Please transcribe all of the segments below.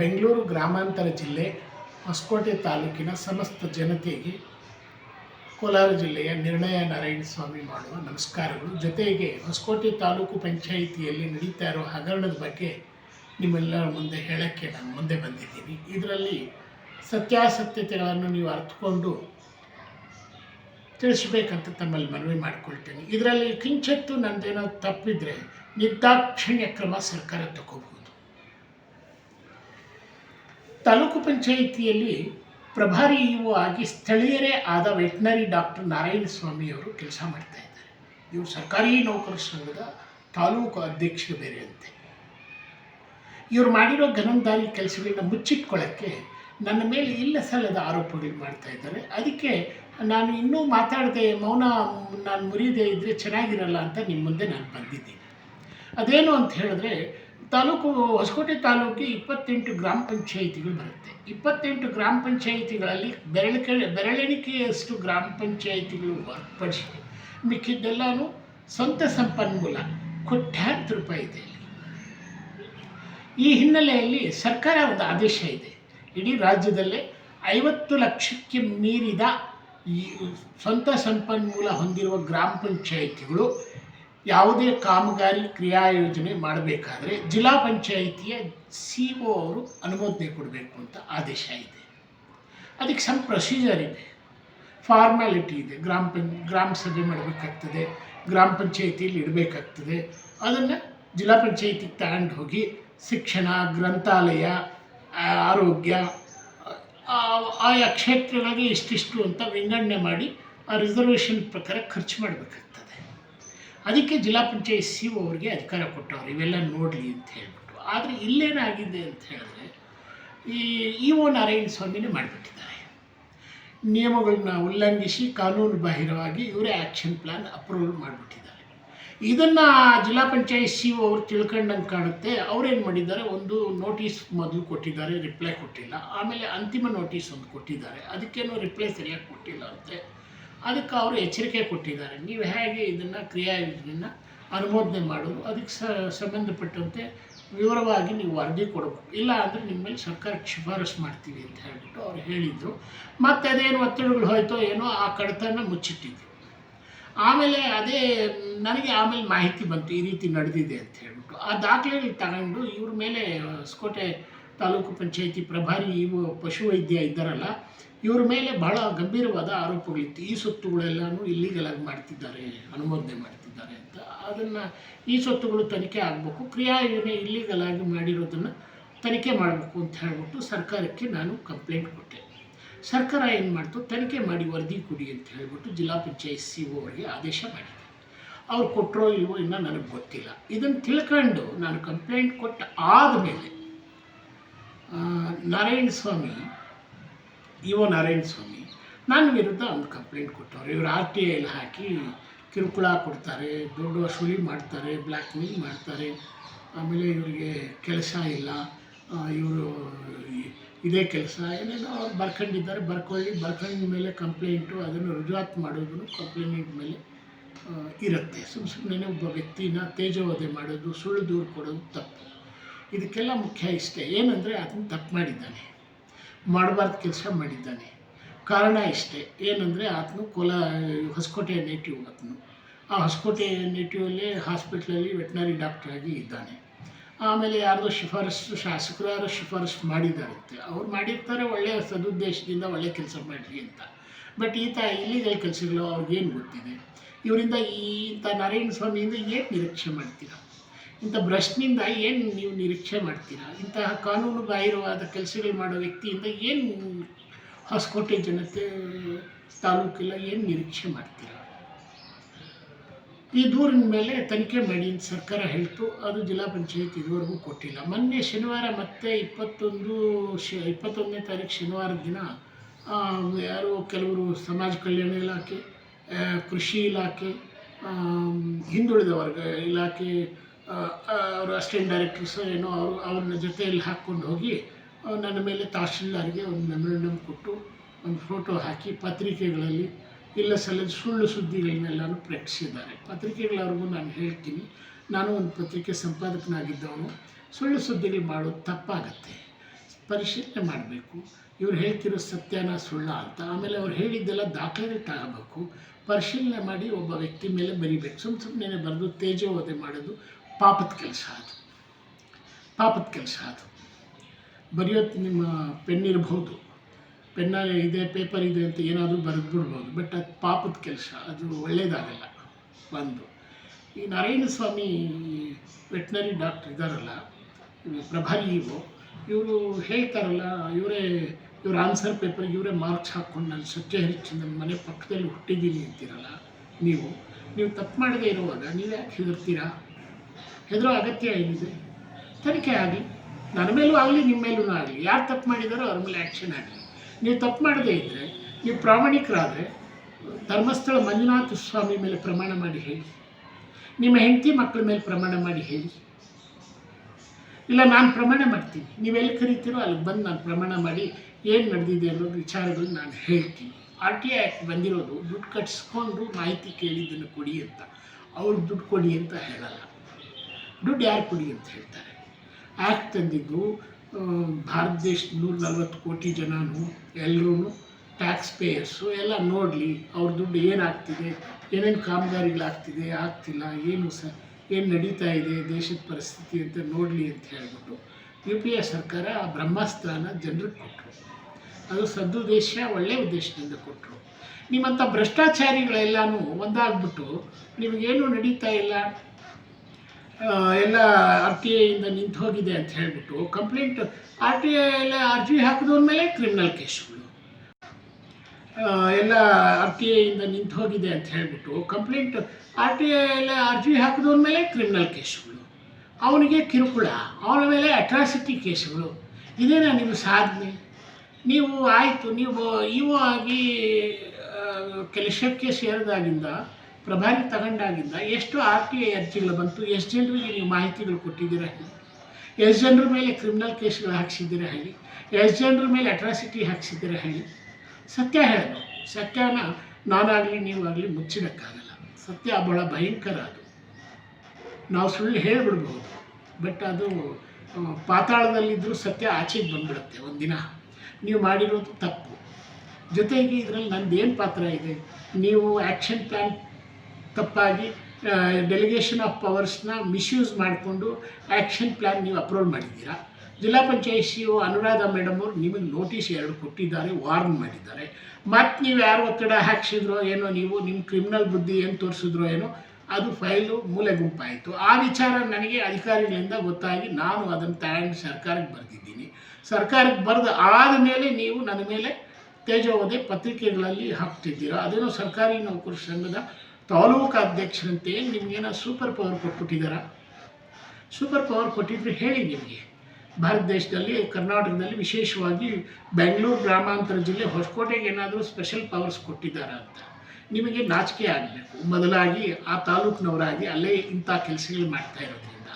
ಬೆಂಗಳೂರು ಗ್ರಾಮಾಂತರ ಜಿಲ್ಲೆ, ಹೊಸಕೋಟೆ ತಾಲೂಕಿನ ಸಮಸ್ತ ಜನತೆಗೆ ಕೋಲಾರ ಜಿಲ್ಲೆಯ ನಿರ್ಣಯ ನಾರಾಯಣ ಸ್ವಾಮಿ ಮಾಡುವ ನಮಸ್ಕಾರಗಳು. ಜೊತೆಗೆ ಹೊಸಕೋಟೆ ತಾಲೂಕು ಪಂಚಾಯಿತಿಯಲ್ಲಿ ನಡೀತಾ ಇರೋ ಹಗರಣದ ಬಗ್ಗೆ ನಿಮ್ಮೆಲ್ಲರ ಮುಂದೆ ಹೇಳೋಕ್ಕೆ ನಾನು ಮುಂದೆ ಬಂದಿದ್ದೀನಿ. ಇದರಲ್ಲಿ ಸತ್ಯಾಸತ್ಯತೆಗಳನ್ನು ನೀವು ಅರ್ಥಕೊಂಡು ತಿಳಿಸ್ಬೇಕಂತ ತಮ್ಮಲ್ಲಿ ಮನವಿ ಮಾಡಿಕೊಳ್ತೀನಿ. ಇದರಲ್ಲಿ ಕಿಂಚತ್ತು ನಂದೇನೋ ತಪ್ಪಿದ್ರೆ ನಿರ್ದಾಕ್ಷಿಣ್ಯ ಕ್ರಮ ಸರ್ಕಾರ ತಗೋಬಹುದು. ತಾಲೂಕು ಪಂಚಾಯಿತಿಯಲ್ಲಿ ಪ್ರಭಾರಿ ಇವು ಆಗಿ ಸ್ಥಳೀಯರೇ ಆದ ವೆಟ್ನರಿ ಡಾಕ್ಟರ್ ನಾರಾಯಣ ಸ್ವಾಮಿಯವರು ಕೆಲಸ ಮಾಡ್ತಾ ಇದ್ದಾರೆ. ಇವರು ಸರ್ಕಾರಿ ನೌಕರರ ಸಂಘದ ತಾಲೂಕು ಅಧ್ಯಕ್ಷರು ಬೇರೆ ಅಂತೆ. ಇವರು ಮಾಡಿರೋ ಘನಂದಾರಿ ಕೆಲಸಗಳನ್ನ ಮುಚ್ಚಿಟ್ಕೊಳ್ಳೋಕ್ಕೆ ನನ್ನ ಮೇಲೆ ಇಲ್ಲ ಸಲ್ಲದ ಆರೋಪಗಳು ಮಾಡ್ತಾ ಇದ್ದಾರೆ. ಅದಕ್ಕೆ ನಾನು ಇನ್ನೂ ಮಾತಾಡದೆ ಮೌನ ನಾನು ಮುರಿಯದೇ ಇದ್ದರೆ ಚೆನ್ನಾಗಿರಲ್ಲ ಅಂತ ನಿಮ್ಮ ಮುಂದೆ ನಾನು ಬಂದಿದ್ದೀನಿ. ಅದೇನು ಅಂತ ಹೇಳಿದ್ರೆ ತಾಲೂಕು, ಹೊಸಕೋಟೆ ತಾಲೂಕಿಗೆ ಇಪ್ಪತ್ತೆಂಟು ಗ್ರಾಮ ಪಂಚಾಯಿತಿಗಳು ಬರುತ್ತೆ. ಇಪ್ಪತ್ತೆಂಟು ಗ್ರಾಮ ಪಂಚಾಯಿತಿಗಳಲ್ಲಿ ಬೆರಳಿಕೆ ಬೆರಳೆಣಿಕೆಯಷ್ಟು ಗ್ರಾಮ ಪಂಚಾಯಿತಿಗಳು ಹೊರತುಪಡಿಸಿ ಮಿಕ್ಕಿದ್ದೆಲ್ಲನೂ ಸ್ವಂತ ಸಂಪನ್ಮೂಲ ಕೋಟ್ಯಾಂತರ ರೂಪಾಯಿ ಇದೆ ಈ ಹಿನ್ನೆಲೆಯಲ್ಲಿ ಸರ್ಕಾರ ಒಂದು ಆದೇಶ ಇದೆ. ಇಡೀ ರಾಜ್ಯದಲ್ಲೇ ಐವತ್ತು ಲಕ್ಷಕ್ಕೆ ಮೀರಿದ ಈ ಸ್ವಂತ ಸಂಪನ್ಮೂಲ ಹೊಂದಿರುವ ಗ್ರಾಮ ಪಂಚಾಯಿತಿಗಳು ಯಾವುದೇ ಕಾಮಗಾರಿ ಕ್ರಿಯಾ ಯೋಜನೆ ಮಾಡಬೇಕಾದ್ರೆ ಜಿಲ್ಲಾ ಪಂಚಾಯಿತಿಯ ಸಿ ಒ ಅವರು ಅನುಮೋದನೆ ಕೊಡಬೇಕು ಅಂತ ಆದೇಶ ಇದೆ. ಅದಕ್ಕೆ ಸಮ್ ಪ್ರೊಸೀಜರ್ ಇದೆ. ಫಾರ್ಮ್ಯಾಲಿಟಿ ಇದೆ. ಗ್ರಾಮ ಪಂ, ಗ್ರಾಮ ಸಭೆ ಮಾಡಬೇಕಾಗ್ತದೆ. ಗ್ರಾಮ ಪಂಚಾಯಿತಿಯಲ್ಲಿ ಇಡಬೇಕಾಗ್ತದೆ. ಅದನ್ನು ಜಿಲ್ಲಾ ಪಂಚಾಯಿತಿಗೆ ತಗೊಂಡು ಹೋಗಿ ಶಿಕ್ಷಣ, ಗ್ರಂಥಾಲಯ ಆರೋಗ್ಯ ಆಯಾ ಕ್ಷೇತ್ರಗಳಿಗೆ ಇಷ್ಟಿಷ್ಟು ಅಂತ ವಿಂಗಡಣೆ ಮಾಡಿ ಆ ರಿಸರ್ವೇಷನ್ ಪ್ರಕಾರ ಖರ್ಚು ಮಾಡಬೇಕಾಗ್ತದೆ. ಅದಕ್ಕೆ ಜಿಲ್ಲಾ ಪಂಚಾಯತ್ ಸಿ ಅವ್ರಿಗೆ ಅಧಿಕಾರ ಕೊಟ್ಟವ್ರು. ಇವೆಲ್ಲ ನೋಡಲಿ ಅಂತ ಹೇಳ್ಬಿಟ್ಟು. ಆದರೆ ಇಲ್ಲೇನಾಗಿದೆ ಅಂತ ಹೇಳಿದ್ರೆ ಈ ಇ ಓ ನಾರಾಯಣ ಸ್ವಾಮಿನೇ ಮಾಡಿಬಿಟ್ಟಿದ್ದಾರೆ. ನಿಯಮಗಳನ್ನ ಉಲ್ಲಂಘಿಸಿ ಕಾನೂನು ಬಾಹಿರವಾಗಿ ಇವರೇ ಆ್ಯಕ್ಷನ್ ಪ್ಲ್ಯಾನ್ ಅಪ್ರೂವಲ್ ಮಾಡಿಬಿಟ್ಟಿದ್ದಾರೆ. ಇದನ್ನು ಜಿಲ್ಲಾ ಪಂಚಾಯತ್ ಸಿ ಅವರು ತಿಳ್ಕೊಂಡಂಗೆ ಕಾಣುತ್ತೆ. ಅವ್ರೇನು ಮಾಡಿದ್ದಾರೆ? ಒಂದು ನೋಟಿಸ್ ಮೊದಲು ಕೊಟ್ಟಿದ್ದಾರೆ, ರಿಪ್ಲೈ ಕೊಟ್ಟಿಲ್ಲ. ಆಮೇಲೆ ಅಂತಿಮ ನೋಟಿಸ್ ಒಂದು ಕೊಟ್ಟಿದ್ದಾರೆ. ಅದಕ್ಕೇನು ರಿಪ್ಲೈ ಸರಿಯಾಗಿ ಕೊಟ್ಟಿಲ್ಲ ಅಂತೆ. ಅದಕ್ಕೆ ಅವರು ಎಚ್ಚರಿಕೆ ಕೊಟ್ಟಿದ್ದಾರೆ. ನೀವು ಹೇಗೆ ಇದನ್ನು ಕ್ರಿಯಾಯೋಜನೆಯನ್ನು ಅನುಮೋದನೆ ಮಾಡೋದು, ಅದಕ್ಕೆ ಸ, ಸಂಬಂಧಪಟ್ಟಂತೆ ವಿವರವಾಗಿ ನೀವು ವರದಿ ಕೊಡಬೇಕು. ಇಲ್ಲ ಅಂದರೆ ನಿಮ್ಮ ಮೇಲೆ ಸರ್ಕಾರಕ್ಕೆ ಶಿಫಾರಸು ಮಾಡ್ತೀವಿ ಅಂತ ಹೇಳಿಬಿಟ್ಟು ಅವ್ರು ಹೇಳಿದರು. ಮತ್ತು ಅದೇನು ಒತ್ತಡಗಳು ಹೋಯ್ತೋ ಏನೋ ಆ ಕಡತನ ಮುಚ್ಚಿಟ್ಟಿದ್ರು ಆಮೇಲೆ ಅದೇ, ನನಗೆ ಆಮೇಲೆ ಮಾಹಿತಿ ಬಂತು, ಈ ರೀತಿ ನಡೆದಿದೆ ಅಂತ ಹೇಳಿಬಿಟ್ಟು. ಆ ದಾಖಲೆಗಳು ತಗೊಂಡು ಇವ್ರ ಮೇಲೆ, ಹೊಸಕೋಟೆ ತಾಲೂಕು ಪಂಚಾಯಿತಿ ಪ್ರಭಾರಿ ಇವು ಪಶುವೈದ್ಯ ಇದ್ದಾರಲ್ಲ ಇವ್ರ ಮೇಲೆ ಬಹಳ ಗಂಭೀರವಾದ ಆರೋಪಗಳಿತ್ತು. ಈ ಸೊತ್ತುಗಳೆಲ್ಲನೂ ಇಲ್ಲಿಗಲಾಗಿ ಮಾಡ್ತಿದ್ದಾರೆ, ಅನುಮೋದನೆ ಮಾಡ್ತಿದ್ದಾರೆ ಅಂತ. ಅದನ್ನು ಈ ಸೊತ್ತುಗಳು ತನಿಖೆ ಆಗಬೇಕು. ಕ್ರಿಯಾ ಯೋಜನೆ ಇಲ್ಲಿಗಲಾಗಿ ಮಾಡಿರೋದನ್ನು ತನಿಖೆ ಮಾಡಬೇಕು ಅಂತ ಹೇಳ್ಬಿಟ್ಟು ಸರ್ಕಾರಕ್ಕೆ ನಾನು ಕಂಪ್ಲೇಂಟ್ ಕೊಟ್ಟೆ. ಸರ್ಕಾರ ಏನು ಮಾಡ್ತು? ತನಿಖೆ ಮಾಡಿ ವರದಿ ಕೊಡಿ ಅಂತ ಹೇಳಿಬಿಟ್ಟು ಜಿಲ್ಲಾ ಪಂಚಾಯತ್ ಸಿ ಒ ಅವರಿಗೆ ಆದೇಶ ಮಾಡಿದೆ. ಅವ್ರು ಕೊಟ್ಟರೋ ಇಲ್ವೋ ಇನ್ನೂ ನನಗೆ ಗೊತ್ತಿಲ್ಲ. ಇದನ್ನು ತಿಳ್ಕೊಂಡು ನಾನು ಕಂಪ್ಲೇಂಟ್ ಕೊಟ್ಟ ಆದಮೇಲೆ ನಾರಾಯಣ ಸ್ವಾಮಿ ಇ ಒ ನಾರಾಯಣ ಸ್ವಾಮಿ. ನನ್ನ ವಿರುದ್ಧ ಒಂದು ಕಂಪ್ಲೇಂಟ್ ಕೊಟ್ಟವ್ರು. ಇವರು ಆರ್ ಟಿ ಐಲಿ ಹಾಕಿ ಕಿರುಕುಳ ಕೊಡ್ತಾರೆ, ದುಡ್ಡು ವಸೂಲಿ ಮಾಡ್ತಾರೆ ಬ್ಲ್ಯಾಕ್ ಮೇಲ್ ಮಾಡ್ತಾರೆ. ಆಮೇಲೆ ಇವರಿಗೆ ಕೆಲಸ ಇಲ್ಲ. ಇವರು ಇದೇ ಕೆಲಸ. ಏನೇನೋ ಅವ್ರು ಬರ್ಕೊಂಡಿದ್ದಾರೆ, ಬರ್ಕೊಳ್ಳಿ. ಬರ್ಕೊಂಡ ಮೇಲೆ ಕಂಪ್ಲೇಂಟು ಅದನ್ನು ರುಜುವಾತು ಮಾಡೋದು ಕಂಪ್ಲೇಂಟ್ ಮೇಲೆ ಇರುತ್ತೆ. ಸುಮ್ಮ ಸುಮ್ಮನೆ ಒಬ್ಬ ವ್ಯಕ್ತಿನ ತೇಜವಧೆ ಮಾಡೋದು, ಸುಳ್ಳು ದೂರು ಕೊಡೋದು ತಪ್ಪು. ಇದಕ್ಕೆಲ್ಲ ಮುಖ್ಯ ಇಷ್ಟೇ. ಏನಂದರೆ ಅದನ್ನು ತಪ್ಪು ಮಾಡಿದ್ದಾನೆ. ಮಾಡಬಾರ್ದು ಕೆಲಸ ಮಾಡಿದ್ದಾನೆ. ಕಾರಣ ಇಷ್ಟೇ. ಏನಂದರೆ ಆತನು ಕೋಲ, ಹೊಸಕೋಟೆಯ ನೇಟಿವ್ ಆತನು. ಆ ಹೊಸಕೋಟೆ ನೇಟಿವಲ್ಲೇ ಹಾಸ್ಪಿಟ್ಲಲ್ಲಿ ವೆಟ್ನರಿ ಡಾಕ್ಟ್ರಾಗಿ ಇದ್ದಾನೆ. ಆಮೇಲೆ ಯಾರ್ದೋ ಶಿಫಾರಸು ಶಾಸಕರು ಯಾರೋ ಶಿಫಾರಸು ಮಾಡಿದ್ದಾರಂತೆ. ಅವ್ರು ಮಾಡಿರ್ತಾರೆ ಒಳ್ಳೆಯ ಸದುದ್ದೇಶದಿಂದ ಒಳ್ಳೆ ಕೆಲಸ ಮಾಡಿರಿ ಅಂತ. ಬಟ್ ಈತ ಇಲ್ಲಿಗಲ್ ಕೆಲಸಗಳು ಅವ್ರಿಗೇನು ಗೊತ್ತಿದೆ? ಇವರಿಂದ ಈ ಇಂಥ ನಾರಾಯಣ ಸ್ವಾಮಿಯಿಂದ ಏನು ನಿರೀಕ್ಷೆ ಮಾಡ್ತೀರಾ? ಇಂಥ ಬ್ರಷ್ನಿಂದ ಏನು ನೀವು ನಿರೀಕ್ಷೆ ಮಾಡ್ತೀರಾ? ಇಂತಹ ಕಾನೂನು ಬಾಹಿರವಾದ ಕೆಲಸಗಳು ಮಾಡೋ ವ್ಯಕ್ತಿಯಿಂದ ಏನು ಹೊಸಕೋಟೆ ಜನತೆ ತಾಲೂಕೆಲ್ಲ ಏನು ನಿರೀಕ್ಷೆ ಮಾಡ್ತೀರಾ? ಈ ದೂರಿನ ಮೇಲೆ ತನಿಖೆ ಮಾಡಿ ಸರ್ಕಾರ ಹೇಳ್ತು. ಅದು ಜಿಲ್ಲಾ ಪಂಚಾಯತ್ ಇದುವರೆಗೂ ಕೊಟ್ಟಿಲ್ಲ. ಮೊನ್ನೆ ಶನಿವಾರ ಮತ್ತೆ ಇಪ್ಪತ್ತೊಂದು ಶ, ಇಪ್ಪತ್ತೊಂದನೇ ತಾರೀಕು ಶನಿವಾರದ ದಿನ ಯಾರೋ ಕೆಲವರು ಸಮಾಜ ಕಲ್ಯಾಣ ಇಲಾಖೆ ಕೃಷಿ ಇಲಾಖೆ ಹಿಂದುಳಿದ ವರ್ಗ ಇಲಾಖೆ ಅವರು ಅಸಿಸ್ಟೆಂಟ್ ಡೈರೆಕ್ಟರ್ಸ್ ಏನೋ ಅವರು ಅವ್ರನ್ನ ಜೊತೆಯಲ್ಲಿ ಹಾಕ್ಕೊಂಡು ಹೋಗಿ ನನ್ನ ಮೇಲೆ ತಹಶೀಲ್ದಾರ್ಗೆ ಒಂದು ಮೆಮೊರಂಡಮ್ ಕೊಟ್ಟು ಒಂದು ಫೋಟೋ ಹಾಕಿ ಪತ್ರಿಕೆಗಳಲ್ಲಿ ಇಲ್ಲ ಸಲ್ಲದ ಸುಳ್ಳು ಸುದ್ದಿಗಳನ್ನೆಲ್ಲನೂ ಪ್ರಕಟಿಸಿದ್ದಾರೆ. ಪತ್ರಿಕೆಗಳವ್ರಿಗೂ ನಾನು ಹೇಳ್ತೀನಿ. ನಾನು ಒಂದು ಪತ್ರಿಕೆ ಸಂಪಾದಕನಾಗಿದ್ದವನು. ಸುಳ್ಳು ಸುದ್ದಿಗಳು ಮಾಡೋದು ತಪ್ಪಾಗತ್ತೆ. ಪರಿಶೀಲನೆ ಮಾಡಬೇಕು. ಇವ್ರು ಹೇಳ್ತಿರೋ ಸತ್ಯನ ಸುಳ್ಳ ಅಂತ. ಆಮೇಲೆ ಅವ್ರು ಹೇಳಿದ್ದೆಲ್ಲ ದಾಖಲೆ ತಗೋಬೇಕು ಪರಿಶೀಲನೆ ಮಾಡಿ ಒಬ್ಬ ವ್ಯಕ್ತಿ ಮೇಲೆ ಬರಿಬೇಕು. ಸುಮ್ಮ ಸುಮ್ಮನೆ ಬರೆದು ತೇಜೋವಧೆ ಮಾಡೋದು ಪಾಪದ ಕೆಲಸ ಅದು. ಪಾಪದ ಕೆಲಸ ಅದು. ಬರೆಯೋದು ನಿಮ್ಮ ಪೆನ್ ಇರ್ಬೋದು. ಪೆನ್ನ ಇದೆ, ಪೇಪರ್ ಇದೆ ಅಂತ ಏನಾದರೂ ಬರೆದು ಬಿಡ್ಬೋದು. ಬಟ್ ಅದು ಪಾಪದ ಕೆಲಸ, ಅದು ಒಳ್ಳೆಯದಾಗಲ್ಲ ಒಂದು ಈ ನಾರಾಯಣ ಸ್ವಾಮಿ ವೆಟ್ನರಿ ಡಾಕ್ಟ್ರ್ ಇದ್ದಾರಲ್ಲ ಪ್ರಭಾರಿ ಇವು ಇವರು ಹೇಳ್ತಾರಲ್ಲ, ಇವರೇ, ಇವ್ರ ಆನ್ಸರ್ ಪೇಪರ್ ಇವರೇ ಮಾರ್ಕ್ಸ್ ಹಾಕ್ಕೊಂಡು ನಾನು ಸತ್ಯ ನನ್ನ ಮನೆ ಪಕ್ಕದಲ್ಲಿ ಹುಟ್ಟಿದ್ದೀನಿ ಅಂತೀರಲ್ಲ ನೀವು. ನೀವು ತಪ್ಪು ಮಾಡದೇ ಇರುವಾಗ ನೀವು ಯಾಕೆ ಹೆದರ್ತೀರಾ? ಹೆದರೋ ಅಗತ್ಯ ಏನಿದೆ? ತನಿಖೆ ಆಗಲಿ ನನ್ನ ಮೇಲೂ ಆಗಲಿ, ನಿಮ್ಮ ಮೇಲೂ ಆಗಲಿ, ಯಾರು ತಪ್ಪು ಮಾಡಿದಾರೋ ಅವ್ರ ಮೇಲೆ ಆ್ಯಕ್ಷನ್ ಆಗಲಿ. ನೀವು ತಪ್ಪು ಮಾಡದೇ ಇದ್ದರೆ ನೀವು ಪ್ರಾಮಾಣಿಕರಾದರೆ, ಧರ್ಮಸ್ಥಳ ಮಂಜುನಾಥ ಸ್ವಾಮಿ ಮೇಲೆ ಪ್ರಮಾಣ ಮಾಡಿ ಹೇಳಿ. ನಿಮ್ಮ ಹೆಂಡತಿ ಮಕ್ಕಳ ಮೇಲೆ ಪ್ರಮಾಣ ಮಾಡಿ ಹೇಳಿ. ಇಲ್ಲ, ನಾನು ಪ್ರಮಾಣ ಮಾಡ್ತೀನಿ. ಎಲ್ಲಿ ಕರಿತೀರೋ ಅಲ್ಲಿಗೆ ಬಂದು ನಾನು ಪ್ರಮಾಣ ಮಾಡಿ ಏನು ನಡೆದಿದೆ ಅನ್ನೋ ವಿಚಾರಗಳು ನಾನು ಹೇಳ್ತೀನಿ. ಆರ್ ಟಿ ಐ ಆ್ಯಕ್ಟ್ ಬಂದಿರೋದು ದುಡ್ಡು ಕಟ್ಸ್ಕೊಂಡು ಮಾಹಿತಿ ಕೇಳಿದ್ದನ್ನು ಕೊಡಿ ಅಂತ. ಅವ್ರು ದುಡ್ಡು ಕೊಡಿ ಅಂತ ಹೇಳಲ್ಲ. ದುಡ್ಡು ಯಾರು ಕೊಡಿ ಅಂತ ಹೇಳ್ತಾರೆ. ಆ್ಯಕ್ಟ್ ತಂದಿದ್ದು ಭಾರತ ದೇಶ ನೂರ ನಲ್ವತ್ತು ಕೋಟಿ ಜನನು ಎಲ್ಲರೂ ಟ್ಯಾಕ್ಸ್ ಪೇಯರ್ಸು ಎಲ್ಲ ನೋಡಲಿ ಅವ್ರ ದುಡ್ಡು ಏನಾಗ್ತಿದೆ, ಏನೇನು ಕಾಮಗಾರಿಗಳಾಗ್ತಿದೆ, ಆಗ್ತಿಲ್ಲ, ಏನು ಸ, ಏನು ನಡೀತಾ ಇದೆ, ದೇಶದ ಪರಿಸ್ಥಿತಿ ಅಂತ ನೋಡಲಿ ಅಂತ ಹೇಳ್ಬಿಟ್ಟು ಯು ಪಿ ಎ ಸರ್ಕಾರ ಆ ಬ್ರಹ್ಮಾಸ್ತ್ರನ ಜನರಿಗೆ ಕೊಟ್ಟರು ಅದು ಸದುದ್ದೇಶ ಒಳ್ಳೆಯ ಉದ್ದೇಶದಿಂದ ಕೊಟ್ಟರು ನಿಮ್ಮಂಥ ಭ್ರಷ್ಟಾಚಾರಿಗಳೆಲ್ಲನೂ ಒಂದಾಗ್ಬಿಟ್ಟು ನಿಮಗೇನು ನಡೀತಾ ಇಲ್ಲ? ಎಲ್ಲ ಆರ್ ಟಿ ಐಯಿಂದ ನಿಂತು ಹೋಗಿದೆ ಅಂತ ಹೇಳ್ಬಿಟ್ಟು ಕಂಪ್ಲೇಂಟ್ ಆರ್ ಟಿ ಐ ಎಲ್ಲ ಅರ್ಜಿ ಹಾಕಿದವ್ರ ಮೇಲೆ ಕ್ರಿಮಿನಲ್ ಕೇಸ್ಗಳು ಎಲ್ಲ ಆರ್ ಟಿ ಐಯಿಂದ ನಿಂತು ಹೋಗಿದೆ ಅಂತ ಹೇಳ್ಬಿಟ್ಟು ಕಂಪ್ಲೇಂಟ್ ಆರ್ ಟಿ ಐ ಎಲ್ಲ ಅರ್ಜಿ ಹಾಕಿದವ್ರ ಮೇಲೆ ಕ್ರಿಮಿನಲ್ ಕೇಸ್ಗಳು ಅವನಿಗೆ ಕಿರುಕುಳ, ಅವನ ಮೇಲೆ ಅಟ್ರಾಸಿಟಿ ಕೇಸ್ಗಳು ಇದೇನಾ ನಿಮ್ಮ ಸಾಧನೆ? ನೀವು ಆಯಿತು, ನೀವು ಇವು ಆಗಿ ಕೆಲಸಕ್ಕೆ ಸೇರಿದಾಗಿಂದ ಪ್ರಭಾರಿ ತಗೊಂಡಾಗಿಂದ ಎಷ್ಟು ಆರ್ ಟಿ ಐ ಅರ್ಜಿಗಳು ಬಂತು ಎಷ್ಟು ಜನರಿಗೆ ನೀವು ಮಾಹಿತಿಗಳು ಕೊಟ್ಟಿದ್ದೀರಾ ಹೇಳಿ. ಎಷ್ಟು ಜನರ ಮೇಲೆ ಕ್ರಿಮಿನಲ್ ಕೇಸ್ಗಳು ಹಾಕ್ಸಿದ್ದೀರಾ ಹೇಳಿ. ಎಷ್ಟು ಜನರ ಮೇಲೆ ಅಟ್ರಾಸಿಟಿ ಹಾಕ್ಸಿದ್ದೀರಾ ಹೇಳಿ. ಸತ್ಯ ಹೇಳೋದು. ಸತ್ಯನ ನಾನಾಗಲಿ ನೀವಾಗಲಿ ಮುಚ್ಚಿಡೋಕ್ಕಾಗಲ್ಲ. ಸತ್ಯ ಬಹಳ ಭಯಂಕರ ಅದು. ನಾವು ಸುಳ್ಳು ಹೇಳಿಬಿಡ್ಬೋದು. ಬಟ್ ಅದು ಪಾತಾಳದಲ್ಲಿದ್ದರೂ ಸತ್ಯ ಆಚೆಗೆ ಬಂದ್ಬಿಡುತ್ತೆ ಒಂದಿನ. ನೀವು ಮಾಡಿರೋದು ತಪ್ಪು. ಜೊತೆಗೆ ಇದರಲ್ಲಿ ಏನು ಪಾತ್ರ ಇದೆ? ನೀವು ಆ್ಯಕ್ಷನ್ ಪ್ಲ್ಯಾನ್ ತಪ್ಪಾಗಿ ಡೆಲಿಗೇಷನ್ ಆಫ್ ಪವರ್ಸ್ನ ಮಿಸ್ಯೂಸ್ ಮಾಡಿಕೊಂಡು ಆ್ಯಕ್ಷನ್ ಪ್ಲ್ಯಾನ್ ನೀವು ಅಪ್ರೂವ್ ಮಾಡಿದ್ದೀರಾ? ಜಿಲ್ಲಾ panchayat C O Anuradha madam ಅವರು ನಿಮಗೆ ನೋಟಿಸ್ ಎರಡು ಕೊಟ್ಟಿದ್ದಾರೆ ವಾರ್ನ್ ಮಾಡಿದ್ದಾರೆ. ಮತ್ತು ನೀವು ಯಾರು ಒತ್ತಡ ಹಾಕ್ಸಿದ್ರೋ ಏನೋ ನೀವು ನಿಮ್ಮ ಕ್ರಿಮಿನಲ್ ಬುದ್ಧಿ ಏನು ತೋರಿಸಿದ್ರೋ ಏನೋ, ಅದು ಫೈಲು ಮೂಲೆ ಗುಂಪಾಯಿತು. ಆ ವಿಚಾರ ನನಗೆ ಅಧಿಕಾರಿಗಳಿಂದ ಗೊತ್ತಾಗಿ ನಾನು ಅದನ್ನು ತಗೊಂಡು ಸರ್ಕಾರಕ್ಕೆ ಬರೆದಿದ್ದೀನಿ. ಸರ್ಕಾರಕ್ಕೆ ಬರೆದು ಆದಮೇಲೆ ನೀವು ನನ್ನ ಮೇಲೆ ತೇಜೋವಧೆ ಪತ್ರಿಕೆಗಳಲ್ಲಿ ಹಾಕ್ತಿದ್ದೀರಾ? ಅದೇನೋ ಸರ್ಕಾರಿ ನೌಕರ ಸಂಘದ ತಾಲೂಕು ಅಧ್ಯಕ್ಷರಂತೆ ನಿಮಗೇನೋ ಸೂಪರ್ ಪವರ್ ಕೊಟ್ಬಿಟ್ಟಿದ್ದಾರಾ ಸೂಪರ್ ಪವರ್ ಕೊಟ್ಟಿದ್ರೆ ಹೇಳಿ ನಿಮಗೆ. ಭಾರತ ದೇಶದಲ್ಲಿ, ಕರ್ನಾಟಕದಲ್ಲಿ ವಿಶೇಷವಾಗಿ ಬೆಂಗಳೂರು ಗ್ರಾಮಾಂತರ ಜಿಲ್ಲೆ ಹೊಸಕೋಟೆಗೆ ಏನಾದರೂ ಸ್ಪೆಷಲ್ ಪವರ್ಸ್ ಕೊಟ್ಟಿದ್ದಾರಾ ಅಂತ. ನಿಮಗೆ ನಾಚಿಕೆ ಆಗಬೇಕು. ಮೊದಲಾಗಿ ಆ ತಾಲೂಕಿನವರಾಗಿ ಅಲ್ಲೇ ಇಂಥ ಕೆಲಸಗಳು ಮಾಡ್ತಾ ಇರೋದ್ರಿಂದ.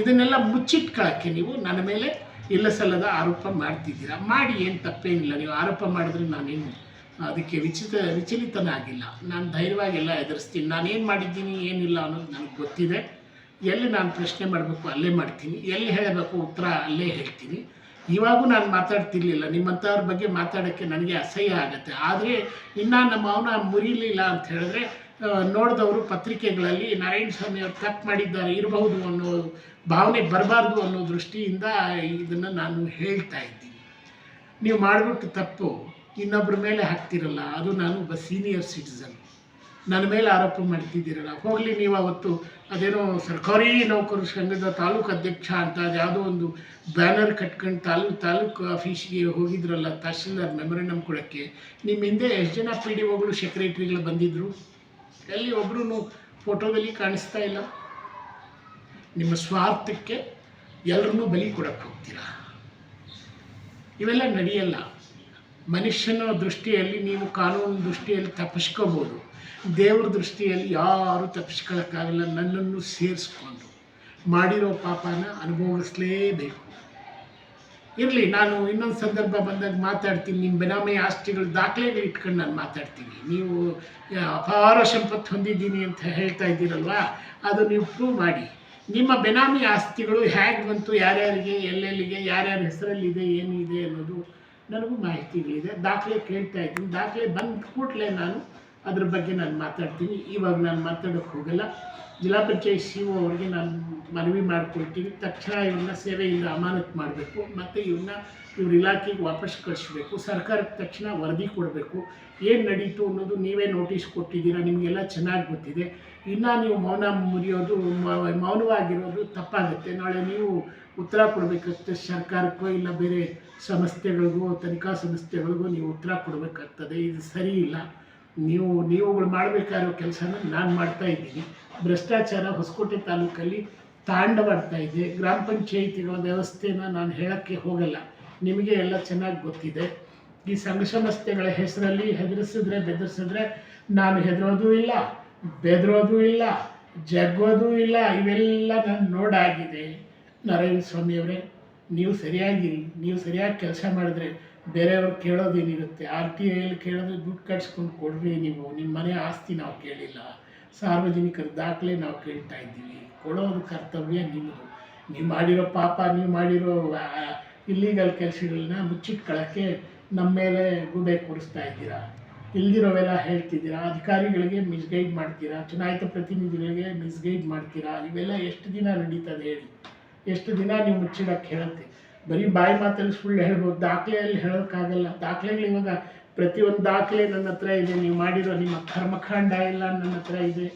ಇದನ್ನೆಲ್ಲ ಮುಚ್ಚಿಟ್ಕೊಳ್ಳೋಕ್ಕೆ ನೀವು ನನ್ನ ಮೇಲೆ ಇಲ್ಲ ಸಲ್ಲದ ಆರೋಪ ಮಾಡ್ತಿದ್ದೀರಾ? ಮಾಡಿ, ಏನು ತಪ್ಪೇನಿಲ್ಲ. ನೀವು ಆರೋಪ ಮಾಡಿದ್ರೆ ನಾನೇನು ಅದಕ್ಕೆ ವಿಚಿತ ವಿಚಲಿತನಾಗಿಲ್ಲ ನಾನು ಧೈರ್ಯವಾಗಿ ಎಲ್ಲ ಎದುರಿಸ್ತೀನಿ ನಾನೇನು ಮಾಡಿದ್ದೀನಿ, ಏನಿಲ್ಲ ಅನ್ನೋದು ನನಗೆ ಗೊತ್ತಿದೆ. ಎಲ್ಲಿ ನಾನು ಪ್ರಶ್ನೆ ಮಾಡಬೇಕು, ಅಲ್ಲೇ ಮಾಡ್ತೀನಿ. ಎಲ್ಲಿ ಹೇಳಬೇಕು ಉತ್ತರ, ಅಲ್ಲೇ ಹೇಳ್ತೀನಿ. ಇವಾಗೂ ನಾನು ಮಾತಾಡ್ತಿರ್ಲಿಲ್ಲ. ನಿಮ್ಮಂಥವ್ರ ಬಗ್ಗೆ ಮಾತಾಡೋಕ್ಕೆ ನನಗೆ ಅಸಹ್ಯ ಆಗುತ್ತೆ. ಆದರೆ ಇನ್ನೂ ನಮ್ಮ ಅವನ ಮುರಿಲಿಲ್ಲ ಅಂತ ಹೇಳಿದ್ರೆ ನೋಡಿದವರು ಪತ್ರಿಕೆಗಳಲ್ಲಿ ನಾರಾಯಣ ಸ್ವಾಮಿ ಅವರು ತಪ್ಪು ಮಾಡಿದ್ದಾರೆ, ಇರಬಹುದು ಅನ್ನೋ ಭಾವನೆ ಬರಬಾರ್ದು ಅನ್ನೋ ದೃಷ್ಟಿಯಿಂದ ಇದನ್ನು ನಾನು ಹೇಳ್ತಾ ಇದ್ದೀನಿ. ನೀವು ಮಾಡಿಬಿಟ್ಟು ತಪ್ಪು. ಇನ್ನೊಬ್ಬರ ಮೇಲೆ ಹಾಕ್ತಿರಲ್ಲ, ಅದು ನಾನು ಒಬ್ಬ ಸೀನಿಯರ್ ಸಿಟಿಸನ್ ನನ್ನ ಮೇಲೆ ಆರೋಪ ಮಾಡ್ತಿದ್ದೀರಲ್ಲ, ಹೋಗಲಿ ನೀವು ಅವತ್ತು ಅದೇನೋ ಸರ್ಕಾರಿ ನೌಕರರ ಸಂಘದ ತಾಲೂಕು ಅಧ್ಯಕ್ಷ ಅಂತ ಯಾವುದೋ ಒಂದು ಬ್ಯಾನರ್ ಕಟ್ಕೊಂಡು ತಾಲೂಕು ತಾಲೂಕು ಆಫೀಸಿಗೆ ಹೋಗಿದ್ರಲ್ಲ, ತಹಶೀಲ್ದಾರ್ ಮೆಮೊರೆಂಡಮ್ ಕೊಡೋಕ್ಕೆ ನಿಮ್ಮ ಹಿಂದೆ ಎಷ್ಟು ಜನ ಪಿ ಡಿ ಒಗಳು, ಸೆಕ್ರೆಟ್ರಿಗಳು ಬಂದಿದ್ದರು ಅಲ್ಲಿ ಒಬ್ಬರೂ ಫೋಟೋದಲ್ಲಿ ಕಾಣಿಸ್ತಾ ಇಲ್ಲ? ನಿಮ್ಮ ಸ್ವಾರ್ಥಕ್ಕೆ ಎಲ್ಲರನ್ನೂ ಬಲಿ ಕೊಡೋಕ್ಕೆ ಹೋಗ್ತೀರಾ? ಇವೆಲ್ಲ ನಡೆಯಲ್ಲ. ಮನುಷ್ಯನ ದೃಷ್ಟಿಯಲ್ಲಿ ನೀವು ಕಾನೂನು ದೃಷ್ಟಿಯಲ್ಲಿ ತಪ್ಪಿಸ್ಕೋಬೋದು. ದೇವ್ರ ದೃಷ್ಟಿಯಲ್ಲಿ ಯಾರೂ ತಪ್ಪಿಸ್ಕೊಳ್ಳೋಕ್ಕಾಗಲ್ಲ, ನನ್ನನ್ನು ಸೇರಿಸ್ಕೊಂಡು. ಮಾಡಿರೋ ಪಾಪನ ಅನುಭವಿಸಲೇಬೇಕು. ಇರಲಿ, ನಾನು ಇನ್ನೊಂದು ಸಂದರ್ಭ ಬಂದಾಗ ಮಾತಾಡ್ತೀನಿ. ನಿಮ್ಮ ಬೆನಾಮಿ ಆಸ್ತಿಗಳು, ದಾಖಲೆಗಳು ಇಟ್ಕೊಂಡು ನಾನು ಮಾತಾಡ್ತೀನಿ. ನೀವು ಅಪಾರ ಸಂಪತ್ತು ಹೊಂದಿದ್ದೀನಿ ಅಂತ ಹೇಳ್ತಾ ಇದ್ದೀರಲ್ವ? ಅದು ನೀವು ಪ್ರೂವ್ ಮಾಡಿ. ನಿಮ್ಮ ಬೆನಾಮಿ ಆಸ್ತಿಗಳು ಹೇಗೆ ಬಂತು? ಯಾರ್ಯಾರಿಗೆ, ಎಲ್ಲೆಲ್ಲಿಗೆ, ಯಾರ್ಯಾರ ಹೆಸರಲ್ಲಿದೆ ಏನು ಇದೆ ಅನ್ನೋದು ನನಗೂ ಮಾಹಿತಿಗಳಿದೆ. ದಾಖಲೆ ಕೇಳ್ತಾ ಇದ್ದೀನಿ. ದಾಖಲೆ ಬಂದ ಕೂಡಲೇ ನಾನು ಅದ್ರ ಬಗ್ಗೆ ನಾನು ಮಾತಾಡ್ತೀನಿ. ಇವಾಗ ನಾನು ಮಾತಾಡೋಕ್ಕೆ ಹೋಗಲ್ಲ. ಜಿಲ್ಲಾ ಪಂಚಾಯತ್ ಸಿ ಒ ಅವರಿಗೆ ನಾನು ಮನವಿ ಮಾಡ್ಕೊಳ್ತೀನಿ. ತಕ್ಷಣ ಇವನ್ನ ಸೇವೆಯಿಂದ ಅಮಾನತು ಮಾಡಬೇಕು. ಮತ್ತು ಇವನ್ನ ಇವ್ರ ಇಲಾಖೆಗೆ ವಾಪಸ್ ಕಳಿಸ್ಬೇಕು. ಸರ್ಕಾರಕ್ಕೆ ತಕ್ಷಣ ವರದಿ ಕೊಡಬೇಕು. ಏನು ನಡೀತು ಅನ್ನೋದು ನೀವೇ ನೋಟಿಸ್ ಕೊಟ್ಟಿದ್ದೀರಾ? ನಿಮಗೆಲ್ಲ ಚೆನ್ನಾಗಿ ಗೊತ್ತಿದೆ. ಇನ್ನು ನೀವು ಮೌನ ಮುರಿಯೋದು ಮೌನವಾಗಿರೋದು ತಪ್ಪಾಗುತ್ತೆ. ನಾಳೆ ನೀವು ಉತ್ತರ ಕೊಡಬೇಕಾಗ್ತದೆ ಸರ್ಕಾರಕ್ಕೋ ಇಲ್ಲ ಬೇರೆ ಸಂಸ್ಥೆಗಳಿಗೋ, ತನಿಖಾ ಸಂಸ್ಥೆಗಳಿಗೋ ನೀವು ಉತ್ತರ ಕೊಡಬೇಕಾಗ್ತದೆ. ಇದು ಸರಿ ಇಲ್ಲ. ನೀವು, ನೀವುಗಳು ಮಾಡಬೇಕಾಗಿರೋ ಕೆಲಸನ ನಾನು ಮಾಡ್ತಾ ಇದ್ದೀನಿ. ಭ್ರಷ್ಟಾಚಾರ ಹೊಸಕೋಟೆ ತಾಲೂಕಲ್ಲಿ ತಾಂಡವಾಡ್ತಾ ಇದೆ. ಗ್ರಾಮ ಪಂಚಾಯಿತಿಗಳ ವ್ಯವಸ್ಥೆನ ನಾನು ಹೇಳೋಕ್ಕೆ ಹೋಗಲ್ಲ. ನಿಮಗೆ ಎಲ್ಲ ಚೆನ್ನಾಗಿ ಗೊತ್ತಿದೆ. ಈ ಸಂಘ ಸಂಸ್ಥೆಗಳ ಹೆಸರಲ್ಲಿ ಹೆದರಿಸಿದ್ರೆ ಬೆದರಿಸಿದ್ರೆ ನಾನು ಹೆದರೋದು ಇಲ್ಲ, ಬೆದರೋದು ಇಲ್ಲ, ಜಗ್ಗೋದು ಇಲ್ಲ. ಇವೆಲ್ಲ ನಾನು ನೋಡಾಗಿದೆ. ನಾರಾಯಣ ಸ್ವಾಮಿಯವರೇ ನೀವು ಸರಿಯಾಗಿರಿ. ನೀವು ಸರಿಯಾಗಿ ಕೆಲಸ ಮಾಡಿದ್ರೆ ಬೇರೆಯವ್ರು ಕೇಳೋದೇನಿರುತ್ತೆ ಆರ್ ಟಿ ಐಯಲ್ಲಿ ಕೇಳಿದ್ರೆ ದುಡ್ಡು ಕಟ್ಸ್ಕೊಂಡು ಕೊಡ್ರಿ ನೀವು. ನಿಮ್ಮ ಮನೆ ಆಸ್ತಿ ನಾವು ಕೇಳಿಲ್ಲ. ಸಾರ್ವಜನಿಕರ ದಾಖಲೆ ನಾವು ಕೇಳ್ತಾ ಇದ್ದೀವಿ. ಕೊಡೋದು ಕರ್ತವ್ಯ ನಿಮ್ಮದು ನೀವು ಮಾಡಿರೋ ಪಾಪ, ನೀವು ಮಾಡಿರೋ ಇಲ್ಲೀಗಲ್ ಕೆಲಸಗಳನ್ನ ಮುಚ್ಚಿಟ್ಕೊಳ್ಳೋಕ್ಕೆ ನಮ್ಮ ಮೇಲೆ ಗುಡೆ ಕೊಡಿಸ್ತಾ ಇದ್ದೀರಾ? ಇಲ್ದಿರೋವೆಲ್ಲ ಹೇಳ್ತಿದ್ದೀರಾ? ಅಧಿಕಾರಿಗಳಿಗೆ ಮಿಸ್ಗೈಡ್ ಮಾಡ್ತೀರಾ? ಚುನಾಯಿತ ಪ್ರತಿನಿಧಿಗಳಿಗೆ ಮಿಸ್ಗೈಡ್ ಮಾಡ್ತೀರಾ? ಇವೆಲ್ಲ ಎಷ್ಟು ದಿನ ನಡೀತದೆ ಹೇಳಿ? ಎಷ್ಟು ದಿನ ನೀವು ಮುಚ್ಚಿಡೋಕ್ಕೆ ಹೇಳುತ್ತೆ? ಬರೀ ಬಾಯಿ ಮಾತಲ್ಲಿ ಸುಳ್ಳು ಹೇಳ್ಬೋದು, ದಾಖಲೆಯಲ್ಲಿ ಹೇಳೋಕ್ಕಾಗಲ್ಲ. ದಾಖಲೆಗಳು ಇವಾಗ ಪ್ರತಿಯೊಂದು ದಾಖಲೆ ನನ್ನ ಹತ್ರ ಇದೆ. ನೀವು ಮಾಡಿರೋ ನಿಮ್ಮ ಕರ್ಮಕಾಂಡ ಎಲ್ಲ ನನ್ನ ಹತ್ರ ಇದೆ.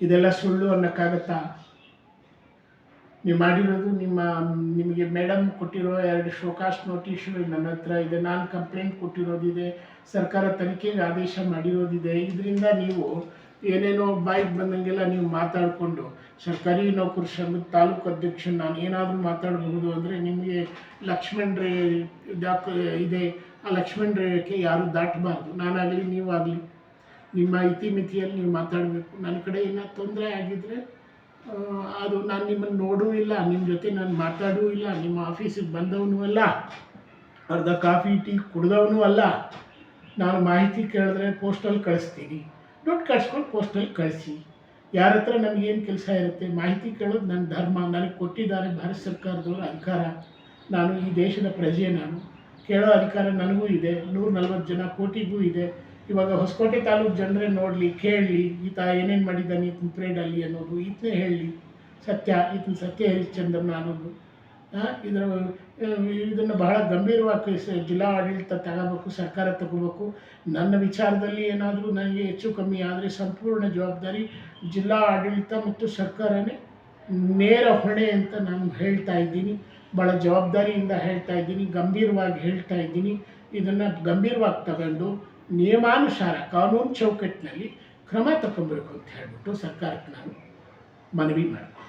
ಇದೆಲ್ಲ ಸುಳ್ಳು ಅನ್ನೋಕ್ಕಾಗತ್ತಾ? ನೀವು ಮಾಡಿರೋದು ನಿಮ್ಮ, ನಿಮಗೆ ಮೇಡಮ್ ಕೊಟ್ಟಿರೋ ಎರಡು ಶೋಕಾಸ್ ನೋಟಿಸ್ಗಳು ನನ್ನ ಹತ್ರ ಇದೆ. ನಾನು ಕಂಪ್ಲೇಂಟ್ ಕೊಟ್ಟಿರೋದಿದೆ. ಸರ್ಕಾರ ತನಿಖೆಗೆ ಆದೇಶ ಮಾಡಿರೋದಿದೆ. ಇದರಿಂದ ನೀವು ಏನೇನೋ ಬಾಯಿಗೆ ಬಂದಂಗೆಲ್ಲ ನೀವು ಮಾತಾಡಿಕೊಂಡು ಸರ್ಕಾರಿ ನೌಕರ ಸಂಘದ ತಾಲೂಕು ಅಧ್ಯಕ್ಷ ನಾನು ಏನಾದರೂ ಮಾತಾಡಬಹುದು ಅಂದರೆ ನಿಮಗೆ ಲಕ್ಷ್ಮಣ್ ರೇ ದಾಖ ಇದೆ, ಆ ಲಕ್ಷ್ಮಣ್ ರೇಖೆ ಯಾರು ದಾಟಬಾರ್ದು. ನಾನಾಗಲಿ, ನೀವಾಗಲಿ, ನಿಮ್ಮ ಇತಿಮಿತಿಯಲ್ಲಿ ನೀವು ಮಾತಾಡಬೇಕು. ನನ್ನ ಕಡೆ ಏನೋ ತೊಂದರೆ ಆಗಿದ್ದರೆ ಅದು ನಾನು ನಿಮ್ಮನ್ನು ನೋಡೂ ಇಲ್ಲ ನಿಮ್ಮ ಜೊತೆ ನಾನು ಮಾತಾಡೂ ಇಲ್ಲ, ನಿಮ್ಮ ಆಫೀಸಿಗೆ ಬಂದವನು ಅಲ್ಲ, ಅರ್ಧ ಕಾಫಿ, ಟೀ ಕುಡ್ದವನು ಅಲ್ಲ. ನಾನು ಮಾಹಿತಿ ಕೇಳಿದ್ರೆ ಪೋಸ್ಟಲ್ಲಿ ಕಳಿಸ್ತೀನಿ. ದುಡ್ಡು ಕಳ್ಸ್ಕೊಂಡು ಪೋಸ್ಟಲ್ಲಿ ಕಳಿಸಿ. ಯಾರ ಹತ್ರ ನಮಗೇನು ಕೆಲಸ ಇರುತ್ತೆ ಮಾಹಿತಿ ಕೇಳೋದು ನನ್ನ ಧರ್ಮ. ನನಗೆ ಕೊಟ್ಟಿದ್ದಾರೆ ಭಾರತ ಸರ್ಕಾರದವರು ಅಧಿಕಾರ. ನಾನು ಈ ದೇಶದ ಪ್ರಜೆ ನಾನು. ಕೇಳೋ ಅಧಿಕಾರ ನನಗೂ ಇದೆ. ನೂರ ನಲ್ವತ್ತು ಜನ ಕೋಟಿಗೂ ಇದೆ. ಇವಾಗ ಹೊಸಕೋಟೆ ತಾಲೂಕು ಜನರೇ ನೋಡಲಿ, ಕೇಳಲಿ, ಈತ ಏನೇನು ಮಾಡಿದ್ದಾನೆ ಈತನ ಪ್ರೇಡಲ್ಲಿ ಅನ್ನೋದು, ಈತನೇ ಹೇಳಲಿ. ಸತ್ಯ, ಈತನ ಸತ್ಯ ಹರಿಶ್ಚಂದ್ರನ ಅನ್ನೋದು. ಇದರ ಇದನ್ನು ಬಹಳ ಗಂಭೀರವಾಗಿ ಜಿಲ್ಲಾ ಆಡಳಿತ ತಗೋಬೇಕು, ಸರ್ಕಾರ ತಗೋಬೇಕು. ನನ್ನ ವಿಚಾರದಲ್ಲಿ ಏನಾದರೂ ನನಗೆ ಹೆಚ್ಚು ಕಮ್ಮಿ ಆದರೆ ಸಂಪೂರ್ಣ ಜವಾಬ್ದಾರಿ ಜಿಲ್ಲಾ ಆಡಳಿತ ಮತ್ತು ಸರ್ಕಾರನೇ ನೇರ ಹೊಣೆ ಅಂತ ನಾನು ಹೇಳ್ತಾ ಇದ್ದೀನಿ. ಭಾಳ ಜವಾಬ್ದಾರಿಯಿಂದ ಹೇಳ್ತಾ ಇದ್ದೀನಿ, ಗಂಭೀರವಾಗಿ ಹೇಳ್ತಾ ಇದ್ದೀನಿ. ಇದನ್ನು ಗಂಭೀರವಾಗಿ ತಗೊಂಡು ನಿಯಮಾನುಸಾರ ಕಾನೂನು ಚೌಕಟ್ಟಿನಲ್ಲಿ ಕ್ರಮ ತಗೊಬೇಕು ಅಂತ ಹೇಳ್ಬಿಟ್ಟು ಸರ್ಕಾರಕ್ಕೆ ನಾನು ಮನವಿ ಮಾಡ್ತೀನಿ.